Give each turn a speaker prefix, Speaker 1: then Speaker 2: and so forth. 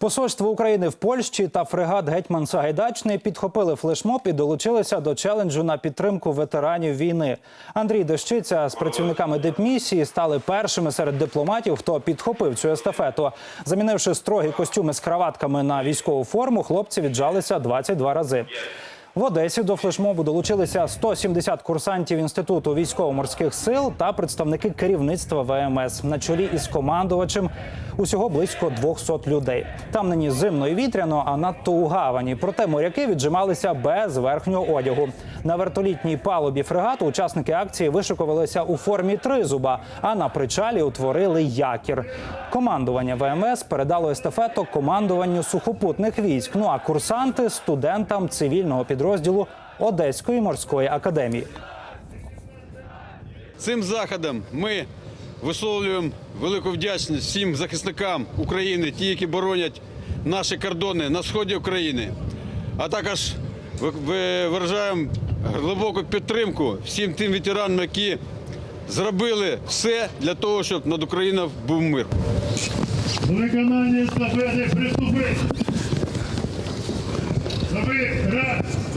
Speaker 1: Посольство України в Польщі та фрегат Гетьман Сагайдачний підхопили флешмоб і долучилися до челенджу на підтримку ветеранів війни. Андрій Дощиця з працівниками дипмісії стали першими серед дипломатів, хто підхопив цю естафету. Замінивши строгі костюми з краватками на військову форму, хлопці віджалися 22 рази. В Одесі до флешмобу долучилися 170 курсантів інституту військово-морських сил та представники керівництва ВМС на чолі із командувачем. Усього близько 200 людей. Там нині зимно і вітряно, а надто у гавані. Проте моряки віджималися без верхнього одягу. На вертолітній палубі фрегату учасники акції вишикувалися у формі тризуба, а на причалі утворили якір. Командування ВМС передало естафету командуванню сухопутних військ. Ну а курсанти студентам цивільного підрозділу підрозділу Одеської морської академії.
Speaker 2: Цим заходом ми висловлюємо велику вдячність всім захисникам України, ті, які боронять наші кордони на сході України, а також виражаємо глибоку підтримку всім тим ветеранам, які зробили все для того, щоб над Україною був мир.
Speaker 3: Виконання естафети приступить. Забив раз.